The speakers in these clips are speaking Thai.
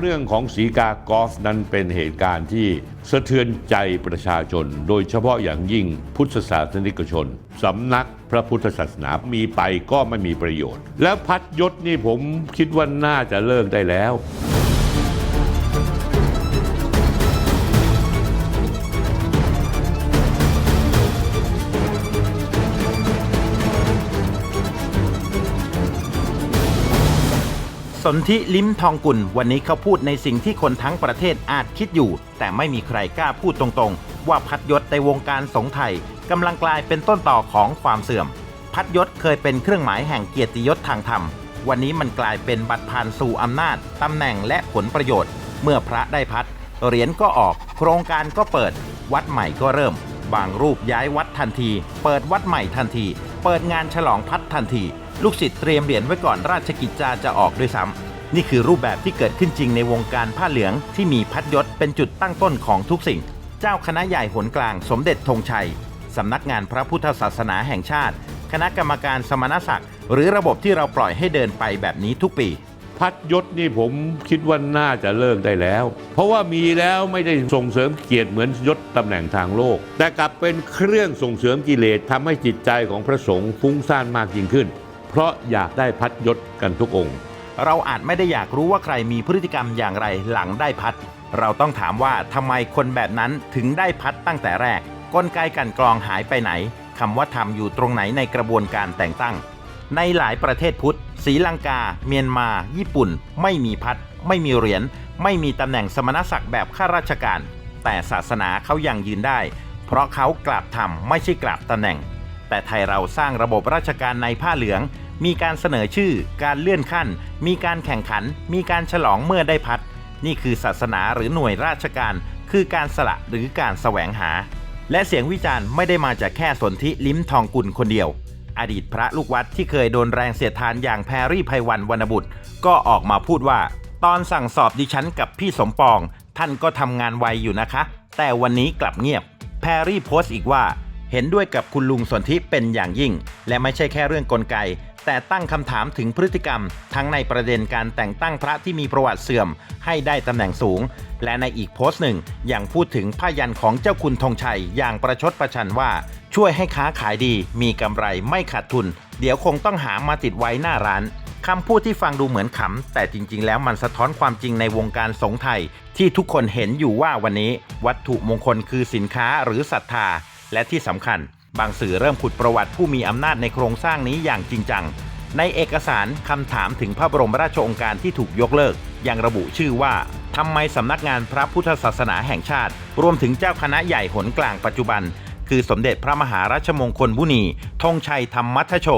เรื่องของสีกากอล์ฟนั้นเป็นเหตุการณ์ที่สะเทือนใจประชาชน โดยเฉพาะอย่างยิ่งพุทธศาสนิกชน สำนักพระพุทธศาสนามีไปก็ไม่มีประโยชน์ แล้วพัดยศนี่ผมคิดว่าน่าจะเลิกได้แล้ว สนธิลิ้มทองกุล วันนี้เขาพูดในสิ่งที่คนทั้งประเทศอาจคิดอยู่ แต่ไม่มีใครกล้าพูดตรงๆ ว่าพัดยศในวงการสงไทยกำลังกลายเป็นต้นต่อของความเสื่อม พัดยศเคยเป็นเครื่องหมายแห่งเกียรติยศทางธรรม วันนี้มันกลายเป็นบัตรผ่านสู่อำนาจตำแหน่งและผลประโยชน์ เมื่อพระได้พัด เหรียญก็ออก โครงการก็เปิด วัดใหม่ก็เริ่ม บางรูปย้ายวัดทันที เปิดวัดใหม่ทันที เปิดงานฉลองพัดทันที ลูกศิษย์เตรียมเหรียญไว้ก่อนราชกิจจาจะออกด้วยซ้ำนี่คือรูปแบบที่เกิดขึ้นจริงในวงการผ้าเหลืองที่มีพัดยศเป็นจุดตั้งต้นของทุกสิ่ง เจ้าคณะใหญ่หนกลางสมเด็จธงชัยสำนักงานพระพุทธศาสนาแห่งชาติ คณะกรรมการสมณศักดิ์หรือระบบที่เราปล่อยให้เดินไปแบบนี้ทุกปีพัดยศนี่ผมคิดว่าน่าจะเลิกได้แล้ว เพราะว่ามีแล้วไม่ได้ส่งเสริมเกียรติเหมือนยศตำแหน่งทางโลก แต่กลับเป็นเครื่องส่งเสริมกิเลสทำให้จิตใจของพระสงฆ์ฟุ้งซ่านมากยิ่งขึ้น เพราะอยากได้พัดยศกันทุกองค์ เราอาจไม่ได้อยากรู้ว่าใครมีพฤติกรรมอย่างไรหลังได้พัด เราต้องถามว่าทำไมคนแบบนั้นถึงได้พัดตั้งแต่แรก กลไกกันกรองหายไปไหนคำว่าทำอยู่ตรงไหนในกระบวนการแต่งตั้ง ในหลายประเทศพุทธศรีลังกา เมียนมา ญี่ปุ่น ไม่มีพัด ไม่มีเหรียญไม่มีตำแหน่งสมณศักดิ์แบบข้าราชการ แต่ศาสนาเขายังยืนได้ เพราะเขากราบธรรมไม่ใช่กราบตำแหน่ง แต่ไทยเราสร้างระบบราชการในผ้าเหลือง มีการเสนอชื่อ การเลื่อนขั้น มีการแข่งขัน มีการฉลองเมื่อได้พัด นี่คือศาสนาหรือหน่วยราชการ คือการสละหรือการแสวงหา และเสียงวิจารณ์ไม่ได้มาจากแค่สนธิลิ้มทองกุลคนเดียว อดีตพระลูกวัดที่เคยโดนแรงเสียดทานอย่างแพรรี่ไพวันวรรณบุตร ก็ออกมาพูดว่า ตอนสั่งสอบดิฉันกับพี่สมปอง ท่านก็ทำงานไวอยู่นะคะ แต่วันนี้กลับเงียบ แพรรี่โพสต์อีกว่า เห็นด้วยกับคุณลุงสนธิเป็นอย่างยิ่ง และไม่ใช่แค่เรื่องกลไก แต่ตั้งคำถามถึงพฤติกรรม ทั้งในประเด็นการแต่งตั้งพระที่มีประวัติเสื่อม ให้ได้ตำแหน่งสูง และในอีกโพสต์หนึ่งยังพูดถึงผ้ายันของเจ้าคุณธงชัยอย่างประชดประชันว่า ช่วยให้ค้าขายดี มีกำไรไม่ขาดทุน เดี๋ยวคงต้องหามาติดไว้หน้าร้านคำพูดที่ฟังดูเหมือนขำ แต่จริง ๆ แล้วมันสะท้อนความจริงในวงการสงฆ์ไทย ที่ทุกคนเห็นอยู่ว่าวันนี้ วัตถุมงคลคือสินค้าหรือศรัทธา และที่สำคัญ บางสื่อเริ่มขุดประวัติผู้มีอำนาจในโครงสร้างนี้อย่างจริงจัง ในเอกสารคำถามถึงพระบรมราชโองการที่ถูกยกเลิก ยังระบุชื่อว่าทำไมสำนักงานพระพุทธศาสนาแห่งชาติ รวมถึงเจ้าคณะใหญ่หนกลางปัจจุบัน คือสมเด็จพระมหาราชมงคลบุนีธงชัยธรรมมัทโช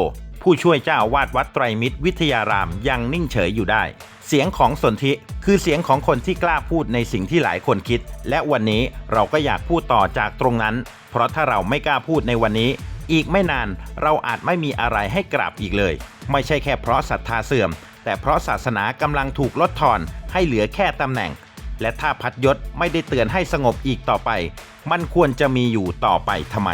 ผู้ช่วยเจ้าอาวาดวัดไตรมิตรวิทยารามยังนิ่งเฉยอยู่ได้ เสียงของสนธิคือเสียงของคนที่กล้าพูดในสิ่งที่หลายคนคิด และวันนี้เราก็อยากพูดต่อจากตรงนั้น เพราะถ้าเราไม่กล้าพูดในวันนี้ อีกไม่นานเราอาจไม่มีอะไรให้กราบอีกเลย ไม่ใช่แค่เพราะศรัทธาเสื่อม แต่เพราะศาสนากำลังถูกลดทอนให้เหลือแค่ตำแหน่ง และถ้าพัดยศไม่ได้เตือนให้สงบอีกต่อไป มันควรจะมีอยู่ต่อไปทำไม